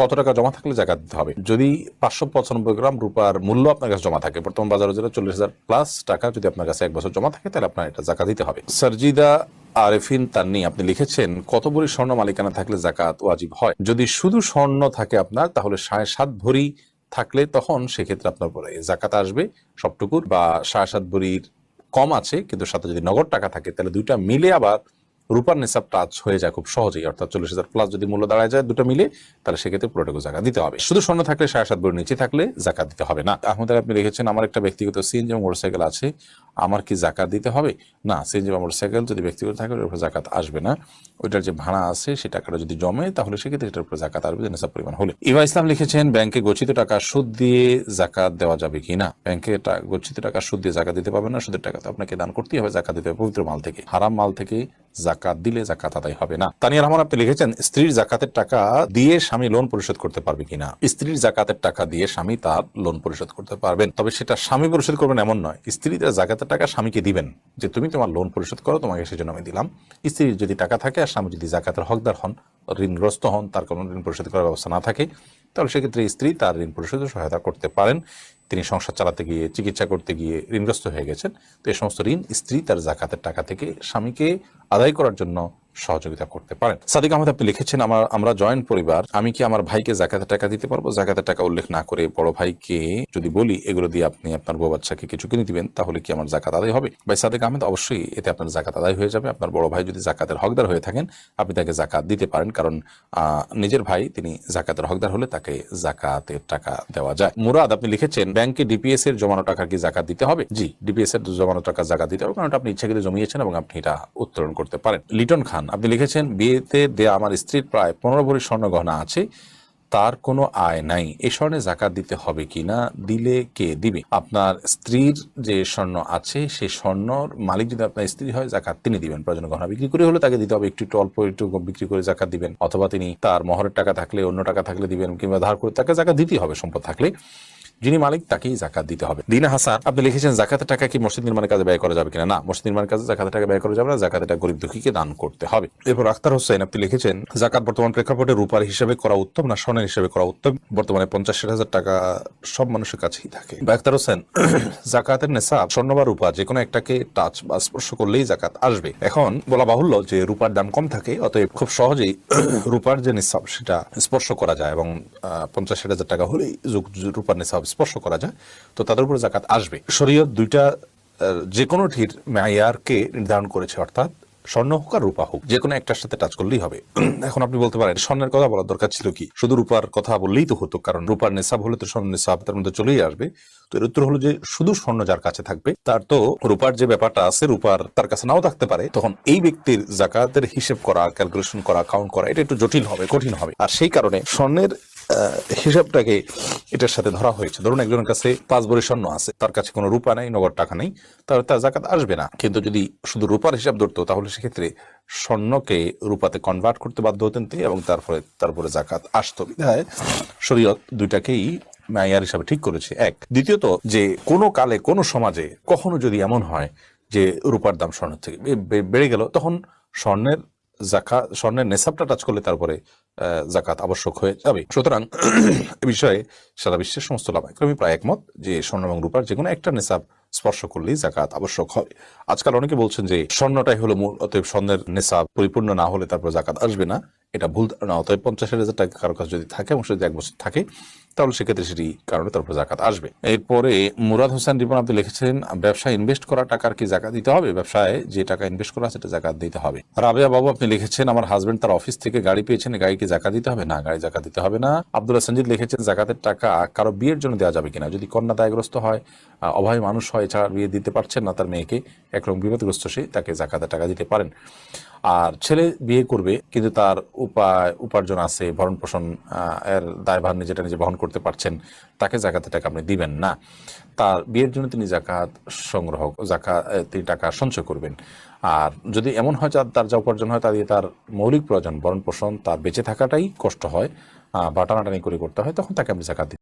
কত টাকা জমা থাকলে জাকাত দিতে হবে? যদি পাঁচশো পঁচানব্বই গ্রাম রূপার মূল্য আপনার কাছে জমা থাকে, বর্তমান বাজারে যেটা চল্লিশ হাজার প্লাস টাকা যদি আপনার কাছে এক বছর জমা থাকে, তাহলে আপনার এটা জাকাত দিতে হবে। সার্জিদা আরেফিন তান্নি, আপনি লিখেছেন, কত ভরি স্বর্ণ মালিকানা থাকলে জাকাত ওয়াজিব হয়? যদি শুধু স্বর্ণ থাকে আপনার, তাহলে সাড়ে সাত ভরি থাকলে তখন সেক্ষেত্রে আপনার পরে জাকাত আসবে সবটুকুর বা সাড়ে সাত ভরির কম আছে, কিন্তু সাথে যদি নগদ টাকা থাকে, তাহলে দুইটা মিলে আবার রূপার নিসাব টাচ হয়ে যায় খুব সহজেই, অর্থাৎ চল্লিশ হাজার প্লাস যদি মূল্য দাঁড়ায় যায় দুটো মিলে তাহলে সেক্ষেত্রে পুরোটুকু জাকাত দিতে হবে। শুধু স্বর্ণ থাকলে সাড়ে সাত ভরির নিচে থাকলে জাকাত দিতে হবে না। আহমদ আপনি লিখেছেন আমার একটা ব্যক্তিগত সিএনজি মোটরসাইকেল আছে। আমার কি জাকাত দিতে হবে? না, সিএনজি মোটরসাইকেল যদি ব্যক্তিগত থাকে ওর উপর জাকাত আসবে না। ওইটার যে ভাড়া আছে, সে টাকাটা যদি জমে, তাহলে সেক্ষেত্রে এটার উপর জাকাত আসবে নিসাব পরিমাণ হলে। ইভা ইসলাম লিখেছেন, ব্যাংকে গচ্ছিত টাকা সুদ দিয়ে জাকাত দেওয়া যাবে কি না? ব্যাংকে গচ্ছিত টাকা সুদ দিয়ে জাকাত দিতে পারবে না, সুদের টাকা তো আপনাকে দান করতেই হবে জাকাত দিতে হবে পবিত্র মাল থেকে। হারাম মাল থেকে জাকাত দিলে জাকাত আদায় হবে না। তানিয়া রহমান, আপনি লিখেছেন, স্ত্রীর জাকাতের টাকা দিয়ে স্বামী লোন পরিশোধ করতে পারবে কিনা? স্ত্রীর জাকাতের টাকা দিয়ে স্বামী তার লোন পরিশোধ করতে পারবেন। তবে সেটা স্বামী পরিশোধ করবেন এমন নয়। স্ত্রী তার জাকাতের টাকা স্বামীকে দিবেন যে, তুমি তোমার লোন পরিশোধ করো, তোমাকে সেজন্য আমি দিলাম। স্ত্রীর যদি টাকা থাকে আর স্বামী যদি জাকাতের হকদার হন, ঋণগ্রস্ত হন, তার কোনো ঋণ পরিশোধ করার ব্যবস্থা না থাকে, তাহলে সেক্ষেত্রে স্ত্রী তার ঋণ পরিশোধে সহায়তা করতে পারেন। তিনি সংসার চালাতে গিয়ে, চিকিৎসা করতে গিয়ে ঋণগ্রস্ত হয়ে গেছেন। তো এই সমস্ত ঋণ স্ত্রী তার জাকাতের টাকা থেকে স্বামীকে আদায় করার জন্য সহযোগিতা করতে পারেন। সাদিক আহমেদ, আপনি লিখেছেন, আমার, আমরা জয়েন্ট পরিবার, আমি কি আমার ভাইকে জাকাতের টাকা দিতে পারব? জাকাতের টাকা উল্লেখ না করে বড় ভাইকে যদি বলি, এগুলো দিয়ে আপনি আপনার বউ বাচ্চাকে কিছু কিনে দিবেন, তাহলে কি আমার জাকাত আদায় হবে? ভাই সাদিক আহমেদ, অবশ্যই এতে আপনার জাকাত আদায় হয়ে যাবে। আপনার বড় ভাই যদি জাকাতের হকদার হয়ে থাকেন, আপনি তাকে জাকাত দিতে পারেন। কারণ নিজের ভাই, তিনি জাকাতের হকদার হলে তাকে জাকাতের টাকা দেওয়া যায়। মুরাদ, আপনি লিখেছেন, ব্যাংকে ডিপিএস এর জমানো টাকার কি জাকাত দিতে হবে? জি, ডিপিএস এর জমানো টাকা জাকাত দিতে হবে, কারণ আপনি ইচ্ছাকৃত জমিয়েছেন এবং আপনি এটা উত্তোলন করতে পারেন। লিটন খান আপনি লিখেছেন, বিয়েতে দেয়া আমার স্ত্রীর প্রায় পনেরো ভরি স্বর্ণ গহনা আছে, তার কোনো আয় নাই। এ স্বর্ণে জাকাত দিতে হবে কি না? দিলে কে দিবে? আপনার স্ত্রীর যে স্বর্ণ আছে সেই স্বর্ণর মালিক যদি আপনার স্ত্রী হয়, জাকাত তিনি দিবেন। প্রয়োজন গহনা বিক্রি করে হলে তাকে দিতে হবে। একটু একটু অল্প একটু বিক্রি করে জাকাত দিবেন। অথবা তিনি তার মহরের টাকা থাকলে, অন্য টাকা থাকলে দিবেন, কিংবা ধার করে তাকে জাকাত দিতেই হবে, সম্পদ থাকলে। যিনি মালিক, তাকেই জাকাত দিতে হবে। দিনা হাসান, আপনি লিখেছেন জাকাতের টাকা কি মসজিদ নির্মাণের কাজে ব্যয় করা যাবে কিনা? না, মসজিদ নির্মাণের কাজে জাকাতের টাকা ব্যয় করা যাবে না জাকাতের টাকা গরিব দুঃখীকে দান করতে হবে। এরপর আখতার হোসেন, আপনি লিখেছেন জাকাত বর্তমান প্রেক্ষাপটে রূপার হিসাবে করা উত্তম না স্বর্ণের হিসাবে করা উত্তম? বর্তমানে পঞ্চাশ হাজার টাকা সব মানুষের কাছেই থাকে। আখতার হোসেন জাকাতের নেশাব স্বর্ণ বা রূপা যে কোনো একটাকে টাচ বা স্পর্শ করলেই জাকাত আসবে। এখন বলা বাহুল্য যে রূপার দাম কম থাকে, অতএব খুব সহজেই রূপার যে নিসাব সেটা স্পর্শ করা যায় এবং পঞ্চাশ হাজার টাকা হলেই রূপার নিসাব স্পর্শ করা যায়, তো তাদের উপর জাকাত আসবে। শরীয়ত দুইটা যে কোনোটির মেয়ারকে নির্ধারণ করেছে, অর্থাৎ স্বর্ণ হোক আর রূপা হোক যে কোনো একটার সাথে টাচ করলেই হবে। এখন আপনি বলতে পারেন, স্বর্ণের কথা বলার দরকার ছিল কি? শুধু রূপার কথা বললেই তো হতো, কারণ রূপার নেশাব হলে তো স্বর্ণ নেশাব তার মধ্যে চলেই আসবে। তো এর উত্তর হলো যে, শুধু স্বর্ণ যার কাছে থাকবে, তার তো রূপার যে ব্যাপারটা আছে, রূপার তার কাছে নাও থাকতে পারে, তখন এই ব্যক্তির জাকাতের হিসেব করা ক্যালকুলেশন করা কাউন্ট করা, এটা একটু জটিল হবে, কঠিন হবে। আর সেই কারণে স্বর্ণের হিসাবটাকে এটার সাথে ধরা হয়েছে। ধরুন একজনের কাছে পাঁচ ভরি স্বর্ণ আছে, তার কাছে কোনো রূপা নেই, নগদ টাকা নেই, তাহলে তার জাকাত আসবে না। কিন্তু যদি শুধু রূপার হিসাব ধরতো, তাহলে সেক্ষেত্রে স্বর্ণকে রূপাতে কনভার্ট করতে বাধ্য হতেন তিনি এবং তারপরে তারপরে জাকাত আসতো। বিধায় শরীয়ত দুইটাকেই মায়ার হিসাবে ঠিক করেছে। এক, দ্বিতীয়ত যে কোনো কালে, কোনো সমাজে কখনো যদি এমন হয় যে রূপার দাম স্বর্ণের থেকে বেড়ে গেল, তখন স্বর্ণের জাকা স্বর্ণের নেশাবটা টাচ করলে তারপরে জাকাত আবশ্যক হয়ে যাবে। সুতরাং এ বিষয়ে সারা বিশ্বের সমস্ত লাভাক্রমী প্রায় একমত যে স্বর্ণ এবং রূপার যে কোনো একটা নেশাব স্পর্শ করলেই জাকাত আবশ্যক হবে আজকাল অনেকে বলছেন যে স্বর্ণটাই হলো মূল, অতএব স্বর্ণের নেশাব পরিপূর্ণ না হলে তারপর জাকাত আসবে না। এটা ভুল ধারণা, অতএব পঞ্চাশ হাজার টাকা কারও কাছে যদি থাকে এবং সেটা এক বছর থাকে, তাহলে সেক্ষেত্রে সেটি কারণে তারপর জাকাত আসবে। এরপরে মুরাদ হোসেন রিপন আপনি লিখেছেন, ব্যবসায় ইনভেস্ট করা টাকার কি জাকাত দিতে হবে? ব্যবসায় যে টাকা ইনভেস্ট করা সেটা জাকাত দিতে হবে। রাবেয়া বাবু আপনি লিখেছেন, আমার হাজবেন্ড তার অফিস থেকে গাড়ি পেয়েছেন, গাড়ি কি জাকাত দিতে হবে? না, গাড়ি জাকাত দিতে হবে না। আব্দুল্লাহ সঞ্জিদ লিখেছেন, জাকাতের টাকা কারও বিয়ের জন্য দেওয়া যাবে কিনা? যদি কন্যা দায়গ্রস্ত হয় অভাবী মানুষ হয়, এছাড়া বিয়ে দিতে পারছেন না তার মেয়েকে একরকম বিপদগ্রস্ত সে তাকে জাকাতের টাকা দিতে পারেন। আর ছেলে বিয়ে করবে, কিন্তু তার উপায়, উপার্জন আছে ভরণ পোষণ এর দায়ভার নিজেটা নিজে বহন করতে পারছেন, তাকে জাকাতের টাকা আপনি দিবেন না। তার বিয়ের জন্য তিনি জাকাত সংগ্রহ জাকা তিনি টাকা সঞ্চয় করবেন। আর যদি এমন হয় যা তার যা উপার্জন হয়, তা দিয়ে তার মৌলিক প্রয়োজন ভরণ পোষণ তার বেঁচে থাকাটাই কষ্ট হয় বা টানাটানি করে করতে হয়, তখন তাকে আপনি জাকাত